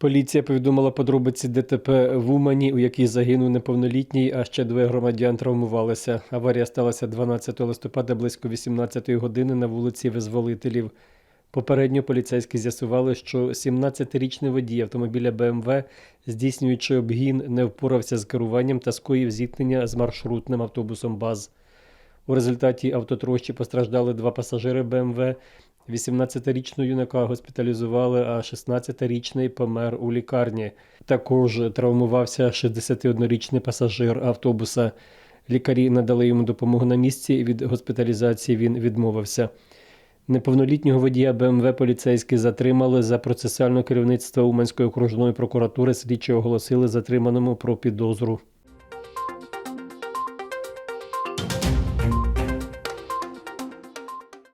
Поліція повідомила подробиці ДТП в Умані, у якій загинув неповнолітній, а ще двоє громадян травмувалися. Аварія сталася 12 листопада близько 18 години на вулиці Визволителів. Попередньо поліцейські з'ясували, що 17-річний водій автомобіля БМВ, здійснюючи обгін, не впорався з керуванням та скоїв зіткнення з маршрутним автобусом БАЗ. У результаті автотрощі постраждали два пасажири БМВ. 18-річного юнака госпіталізували, а 16-річний помер у лікарні. Також травмувався 61-річний пасажир автобуса. Лікарі надали йому допомогу на місці. Від госпіталізації він відмовився. Неповнолітнього водія БМВ поліцейські затримали за процесуальне керівництво Уманської окружної прокуратури. Слідчі оголосили затриманому про підозру.